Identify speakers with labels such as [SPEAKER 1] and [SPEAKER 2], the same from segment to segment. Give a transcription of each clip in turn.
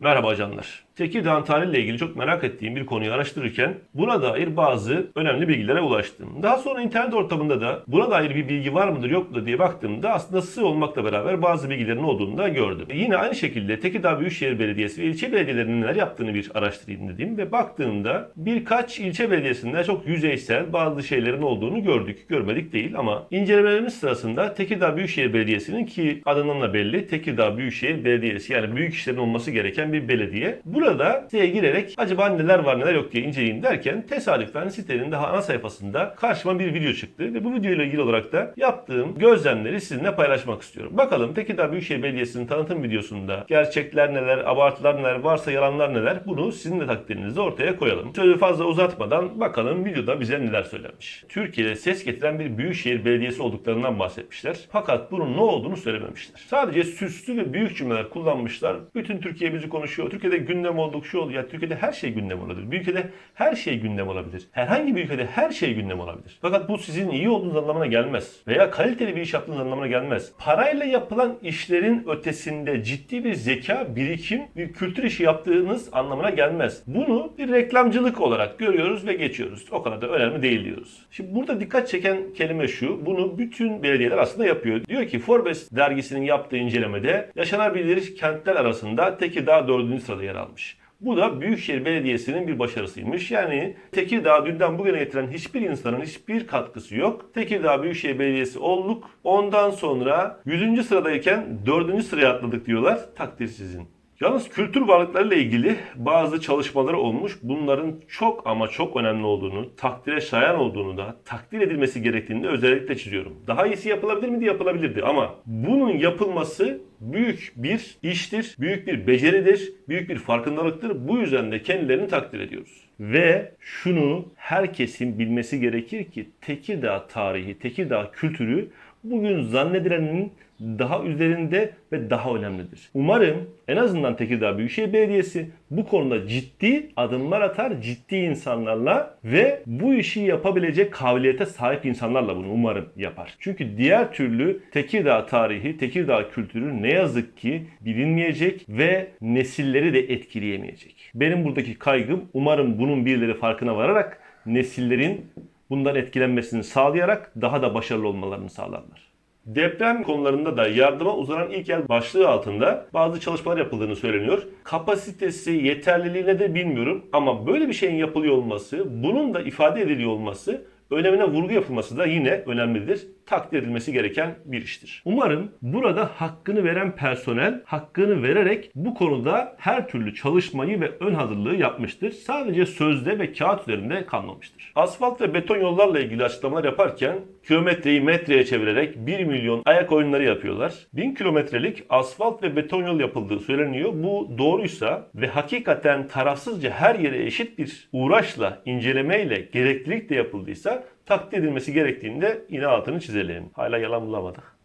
[SPEAKER 1] Merhaba ajanlar. Tekirdağ tarihle ilgili çok merak ettiğim bir konuyu araştırırken buna dair bazı önemli bilgilere ulaştım. Daha sonra internet ortamında da buna dair bir bilgi var mıdır yok mudur diye baktığımda aslında sığ olmakla beraber bazı bilgilerin olduğunu da gördüm. Yine aynı şekilde Tekirdağ Büyükşehir Belediyesi ve ilçe belediyelerinin neler yaptığını bir araştırayım dedim ve baktığımda birkaç ilçe belediyesinde çok yüzeysel bazı şeylerin olduğunu gördük. Görmedik değil ama incelemelerimiz sırasında Tekirdağ Büyükşehir Belediyesi'nin ki adından da belli Tekirdağ Büyükşehir Belediyesi yani büyük işlerin olması gereken bir belediye. Burada siteye girerek acaba neler var neler yok diye inceleyeyim derken tesadüfen sitenin daha ana sayfasında karşıma bir video çıktı ve bu videoyla ilgili olarak da yaptığım gözlemleri sizinle paylaşmak istiyorum. Bakalım Tekirdağ Büyükşehir Belediyesi'nin tanıtım videosunda gerçekler neler, abartılar neler, varsa yalanlar neler bunu sizin de takdirinizle ortaya koyalım. Sözü fazla uzatmadan bakalım videoda bize neler söylenmiş. Türkiye'de ses getiren bir büyükşehir belediyesi olduklarından bahsetmişler. Fakat bunun ne olduğunu söylememişler. Sadece süslü ve büyük cümleler kullanmışlar. Bütün Türkiye bizi konuşuyor. Türkiye'de gündem olduk şu oldu. Ya Türkiye'de her şey gündem olabilir. Bir ülkede her şey gündem olabilir. Herhangi bir ülkede her şey gündem olabilir. Fakat bu sizin iyi olduğunuz anlamına gelmez. Veya kaliteli bir iş yaptığınız anlamına gelmez. Parayla yapılan işlerin ötesinde ciddi bir zeka, birikim, bir kültür işi yaptığınız anlamına gelmez. Bunu bir reklamcılık olarak görüyoruz ve geçiyoruz. O kadar da önemli değil diyoruz. Şimdi burada dikkat çeken kelime şu. Bunu bütün belediyeler aslında yapıyor. Diyor ki Forbes dergisinin yaptığı incelemede yaşanabilir kentler arasında Tekirdağ 4. sırada yer almış. Bu da Büyükşehir Belediyesi'nin bir başarısıymış. Yani Tekirdağ dünden bugüne getiren hiçbir insanın hiçbir katkısı yok. Tekirdağ Büyükşehir Belediyesi olduk. Ondan sonra 100. sıradayken 4. sıraya atladık diyorlar. Takdir sizin. Yalnız kültür varlıklarıyla ilgili bazı çalışmaları olmuş. Bunların çok ama çok önemli olduğunu, takdire şayan olduğunu da takdir edilmesi gerektiğini özellikle çiziyorum. Daha iyisi yapılabilir miydi? Yapılabilirdi ama bunun yapılması büyük bir iştir, büyük bir beceridir, büyük bir farkındalıktır. Bu yüzden de kendilerini takdir ediyoruz. Ve şunu herkesin bilmesi gerekir ki Tekirdağ tarihi, Tekirdağ kültürü bugün zannedilenin daha üzerinde ve daha önemlidir. Umarım en azından Tekirdağ Büyükşehir Belediyesi bu konuda ciddi adımlar atar, ciddi insanlarla ve bu işi yapabilecek kabiliyete sahip insanlarla bunu umarım yapar. Çünkü diğer türlü Tekirdağ tarihi, Tekirdağ kültürü ne yazık ki bilinmeyecek ve nesilleri de etkileyemeyecek. Benim buradaki kaygım umarım bunun birileri farkına vararak nesillerin bundan etkilenmesini sağlayarak daha da başarılı olmalarını sağlarlar. Deprem konularında da yardıma uzanan ilk el başlığı altında bazı çalışmalar yapıldığını söyleniyor. Kapasitesi, yeterliliği nedir bilmiyorum ama böyle bir şeyin yapılıyor olması, bunun da ifade ediliyor olması önemine vurgu yapılması da yine önemlidir. Takdir edilmesi gereken bir iştir. Umarım burada hakkını veren personel hakkını vererek bu konuda her türlü çalışmayı ve ön hazırlığı yapmıştır. Sadece sözde ve kağıt üzerinde kalmamıştır. Asfalt ve beton yollarla ilgili açıklamalar yaparken kilometreyi metreye çevirerek 1 milyon ayak oyunları yapıyorlar. 1000 kilometrelik asfalt ve beton yol yapıldığı söyleniyor. Bu doğruysa ve hakikaten tarafsızca her yere eşit bir uğraşla, incelemeyle, gereklilik de yapıldıysa takdir edilmesi gerektiğinde yine altını çizelim. Hala yalan bulamadık.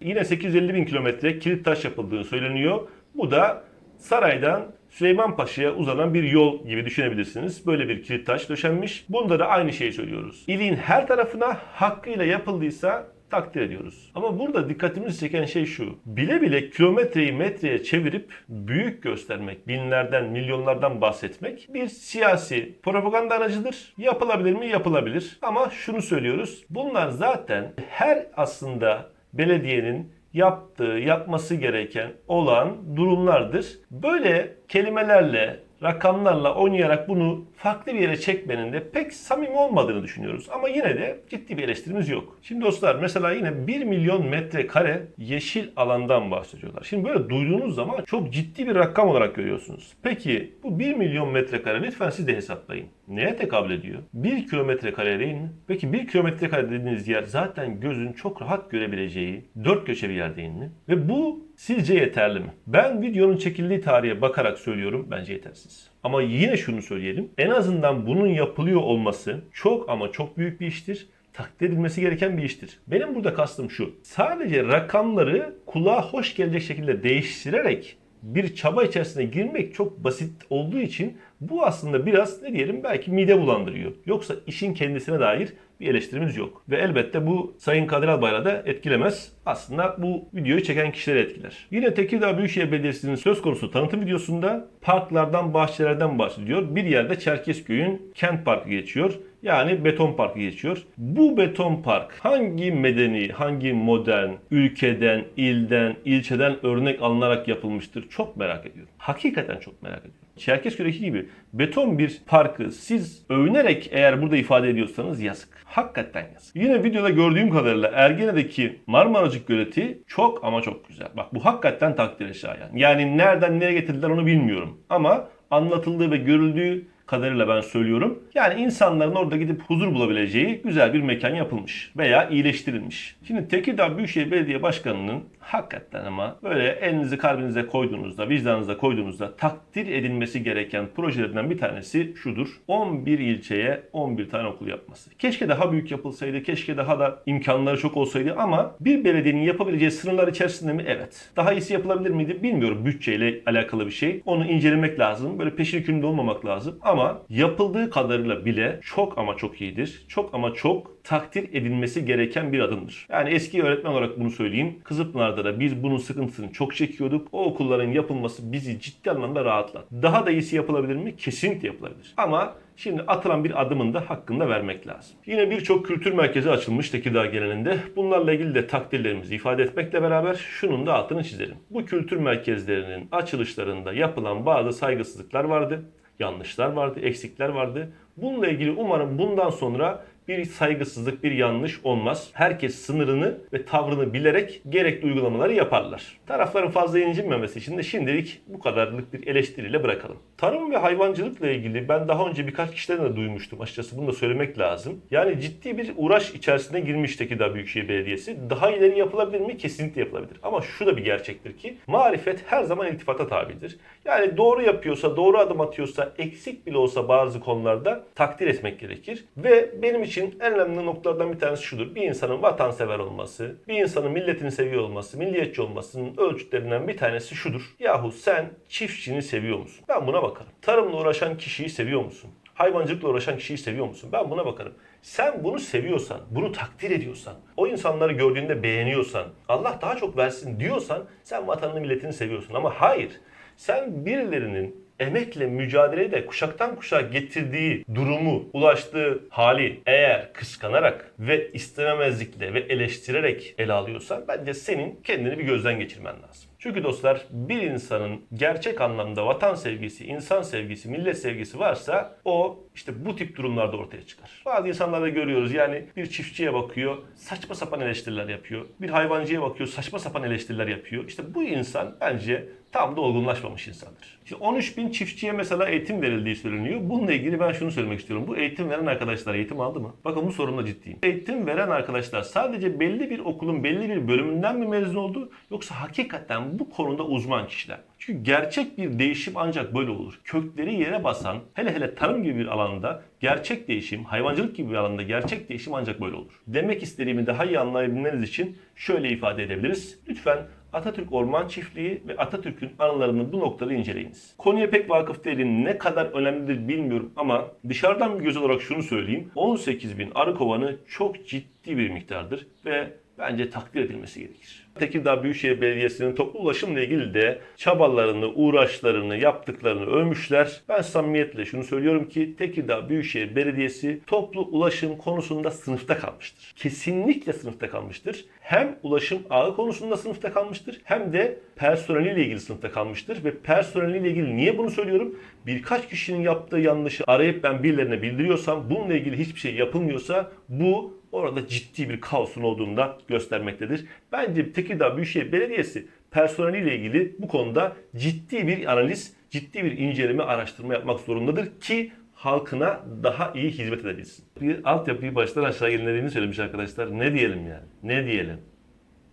[SPEAKER 1] yine 850 bin kilometre kilit taş yapıldığı söyleniyor. Bu da saraydan Süleymanpaşa'ya uzanan bir yol gibi düşünebilirsiniz. Böyle bir kilit taş döşenmiş. Bunda da aynı şeyi söylüyoruz. İliğin her tarafına hakkıyla yapıldıysa takdir ediyoruz. Ama burada dikkatimizi çeken şey şu. Bile bile kilometreyi metreye çevirip büyük göstermek, binlerden, milyonlardan bahsetmek bir siyasi propaganda aracıdır. Yapılabilir mi? Yapılabilir. Ama şunu söylüyoruz. Bunlar zaten her aslında belediyenin yaptığı, yapması gereken olan durumlardır. Böyle kelimelerle, rakamlarla oynayarak bunu farklı bir yere çekmenin de pek samimi olmadığını düşünüyoruz. Ama yine de ciddi bir eleştirimiz yok. Şimdi dostlar mesela yine 1 milyon metrekare yeşil alandan bahsediyorlar. Şimdi böyle duyduğunuz zaman çok ciddi bir rakam olarak görüyorsunuz. Peki bu 1 milyon metrekare lütfen siz de hesaplayın. Neye tekabül ediyor? 1 kilometre kare değil mi? Peki 1 kilometre kare dediğiniz yer zaten gözün çok rahat görebileceği dört köşe bir yer değil mi? Ve bu sizce yeterli mi? Ben videonun çekildiği tarihe bakarak söylüyorum bence yetersiz. Ama yine şunu söyleyelim. En azından bunun yapılıyor olması çok ama çok büyük bir iştir takdir edilmesi gereken bir iştir. Benim burada kastım şu. Sadece rakamları kulağa hoş gelecek şekilde değiştirerek bir çaba içerisine girmek çok basit olduğu için bu aslında biraz ne diyelim belki mide bulandırıyor. Yoksa işin kendisine dair bir eleştirimiz yok. Ve elbette bu Sayın Kadir Albayrak'ı da etkilemez. Aslında bu videoyu çeken kişileri etkiler. Yine Tekirdağ Büyükşehir Belediyesi'nin söz konusu tanıtım videosunda parklardan, bahçelerden bahsediyor. Bir yerde Çerkezköy'ün kent parkı geçiyor. Yani beton parkı geçiyor. Bu beton park hangi medeni, hangi modern ülkeden, ilden, ilçeden örnek alınarak yapılmıştır? Çok merak ediyorum. Hakikaten çok merak ediyorum. Çerkezköy'deki gibi beton bir parkı siz övünerek eğer burada ifade ediyorsanız yazık. Hakikaten yazık. Yine videoda gördüğüm kadarıyla Ergene'deki Marmaracık Göleti çok ama çok güzel. Bak bu hakikaten takdire şayan. Yani nereden nereye getirdiler onu bilmiyorum. Ama anlatıldığı ve görüldüğü kadarıyla ben söylüyorum. Yani insanların orada gidip huzur bulabileceği güzel bir mekan yapılmış veya iyileştirilmiş. Şimdi Tekirdağ Büyükşehir Belediye Başkanı'nın hakikaten ama böyle elinizi kalbinize koyduğunuzda, vicdanınıza koyduğunuzda takdir edilmesi gereken projelerinden bir tanesi şudur. 11 ilçeye 11 tane okul yapması. Keşke daha büyük yapılsaydı, keşke daha da imkanları çok olsaydı ama bir belediyenin yapabileceği sınırlar içerisinde mi? Evet. Daha iyisi yapılabilir miydi? Bilmiyorum bütçeyle alakalı bir şey. Onu incelemek lazım. Böyle peşin hükümlü olmamak lazım. Ama yapıldığı kadarıyla bile çok ama çok iyidir. Çok ama çok takdir edilmesi gereken bir adımdır. Yani eski öğretmen olarak bunu söyleyeyim. Kızılpınar'da da biz bunun sıkıntısını çok çekiyorduk. O okulların yapılması bizi ciddi anlamda rahatlattı. Daha da iyisi yapılabilir mi? Kesinlikle yapılabilir. Ama Şimdi atılan bir adımın da hakkını da vermek lazım. Yine birçok kültür merkezi açılmış Tekirdağ genelinde. Bunlarla ilgili de takdirlerimizi ifade etmekle beraber şunun da altını çizelim. Bu kültür merkezlerinin açılışlarında yapılan bazı saygısızlıklar vardı, yanlışlar vardı, eksikler vardı. Bununla ilgili umarım bundan sonra bir saygısızlık, bir yanlış olmaz. Herkes sınırını ve tavrını bilerek gerekli uygulamaları yaparlar. Tarafların fazla incinmemesi için de şimdilik bu kadarlık bir eleştiriyle bırakalım. Tarım ve hayvancılıkla ilgili ben daha önce birkaç kişiden de duymuştum açıkçası bunu da söylemek lazım. Yani ciddi bir uğraş içerisine girmiş Tekirdağ Büyükşehir Belediyesi. Daha ileri yapılabilir mi? Kesinlikle yapılabilir. Ama şu da bir gerçektir ki marifet her zaman iltifata tabidir. Yani doğru yapıyorsa, doğru adım atıyorsa, eksik bile olsa bazı konularda takdir etmek gerekir. Ve benim için en önemli noktalardan bir tanesi şudur. Bir insanın vatansever olması, bir insanın milletini seviyor olması, milliyetçi olmasının ölçütlerinden bir tanesi şudur. Yahu sen çiftçini seviyor musun? Ben buna bakarım. Tarımla uğraşan kişiyi seviyor musun? Hayvancılıkla uğraşan kişiyi seviyor musun? Ben buna bakarım. Sen bunu seviyorsan, bunu takdir ediyorsan, o insanları gördüğünde beğeniyorsan, Allah daha çok versin diyorsan sen vatanını milletini seviyorsun. Ama hayır, sen birilerinin emekle mücadeleyi de kuşaktan kuşağa getirdiği durumu, ulaştığı hali eğer kıskanarak ve istememezlikle ve eleştirerek ele alıyorsan bence senin kendini bir gözden geçirmen lazım. Çünkü dostlar bir insanın gerçek anlamda vatan sevgisi, insan sevgisi, millet sevgisi varsa o işte bu tip durumlarda ortaya çıkar. Bazı insanlarda görüyoruz yani bir çiftçiye bakıyor saçma sapan eleştiriler yapıyor. Bir hayvancıya bakıyor saçma sapan eleştiriler yapıyor. İşte bu insan bence tam da olgunlaşmamış insandır. İşte 13 bin çiftçiye mesela eğitim verildiği söyleniyor. Bununla ilgili ben şunu söylemek istiyorum. Bu eğitim veren arkadaşlar eğitim aldı mı? Bakın bu sorunla ciddiyim. Eğitim veren arkadaşlar sadece belli bir okulun belli bir bölümünden mi mezun oldu? Yoksa hakikaten bu konuda uzman kişiler. Çünkü gerçek bir değişim ancak böyle olur. Kökleri yere basan, hele hele tarım gibi bir alanda gerçek değişim, hayvancılık gibi bir alanda gerçek değişim ancak böyle olur. Demek istediğimi daha iyi anlayabilmeniz için şöyle ifade edebiliriz. Lütfen Atatürk Orman Çiftliği ve Atatürk'ün anılarını bu noktada inceleyiniz. Konuya pek vakıf değilim. Ne kadar önemlidir bilmiyorum ama dışarıdan bir göz olarak şunu söyleyeyim. 18 bin arı kovanı çok ciddi bir miktardır ve bence takdir edilmesi gerekir. Tekirdağ Büyükşehir Belediyesi'nin toplu ulaşımla ilgili de çabalarını, uğraşlarını, yaptıklarını övmüşler. Ben samimiyetle şunu söylüyorum ki Tekirdağ Büyükşehir Belediyesi toplu ulaşım konusunda sınıfta kalmıştır. Kesinlikle sınıfta kalmıştır. Hem ulaşım ağı konusunda sınıfta kalmıştır hem de personeliyle ilgili sınıfta kalmıştır. Ve personeliyle ilgili niye bunu söylüyorum? Birkaç kişinin yaptığı yanlışı arayıp ben birilerine bildiriyorsam bununla ilgili hiçbir şey yapılmıyorsa bu orada ciddi bir kaosun olduğunu da göstermektedir. Bence Tekirdağ Büyükşehir Belediyesi personeliyle ilgili bu konuda ciddi bir analiz, ciddi bir inceleme, araştırma yapmak zorundadır ki halkına daha iyi hizmet edebilsin. Bir altyapıyı baştan aşağı yenilediğini söylemiş arkadaşlar. Ne diyelim yani? Ne diyelim?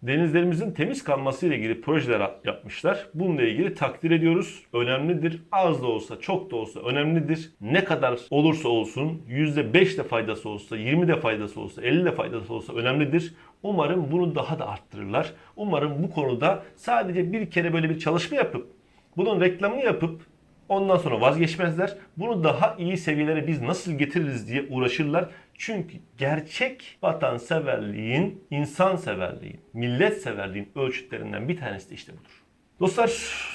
[SPEAKER 1] Denizlerimizin temiz kalması ile ilgili projeler yapmışlar. Bununla ilgili takdir ediyoruz. Önemlidir. Az da olsa, çok da olsa önemlidir. Ne kadar olursa olsun, %5 de faydası olsa, 20 de faydası olsa, 50 de faydası olsa önemlidir. Umarım bunu daha da arttırırlar. Umarım bu konuda sadece bir kere böyle bir çalışma yapıp Bunun reklamını yapıp ondan sonra vazgeçmezler. Bunu daha iyi seviyelere biz nasıl getiririz diye uğraşırlar. Çünkü gerçek vatanseverliğin, insanseverliğin, milletseverliğin ölçütlerinden bir tanesi de işte budur. Dostlar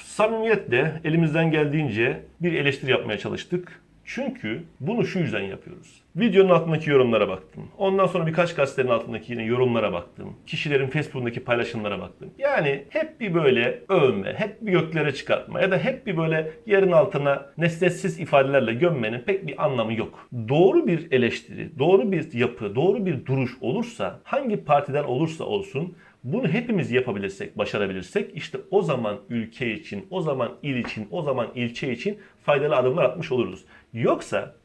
[SPEAKER 1] samimiyetle elimizden geldiğince bir eleştiri yapmaya çalıştık. Çünkü bunu şu yüzden yapıyoruz. Videonun altındaki yorumlara baktım. Ondan sonra birkaç gazetenin altındaki yine yorumlara baktım. Kişilerin Facebook'undaki paylaşımlara baktım. Yani hep bir böyle övme, hep bir göklere çıkartma ya da hep bir böyle yerin altına nesnetsiz ifadelerle gömmenin pek bir anlamı yok. Doğru bir eleştiri, doğru bir yapı, doğru bir duruş olursa hangi partiden olursa olsun bunu hepimiz yapabilirsek, başarabilirsek işte o zaman ülke için, o zaman il için, o zaman ilçe için faydalı adımlar atmış oluruz. Yoksa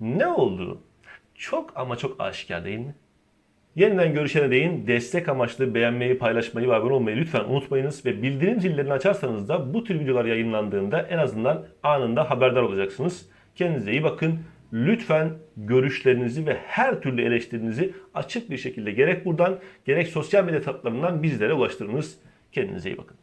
[SPEAKER 1] ne oldu? Çok ama çok aşikar değil mi? Yeniden görüşene değin destek amaçlı beğenmeyi, paylaşmayı ve abone olmayı lütfen unutmayınız. Ve bildirim zillerini açarsanız da bu tür videolar yayınlandığında en azından anında haberdar olacaksınız. Kendinize iyi bakın. Lütfen görüşlerinizi ve her türlü eleştirinizi açık bir şekilde gerek buradan gerek sosyal medya hesaplarından bizlere ulaştırınız. Kendinize iyi bakın.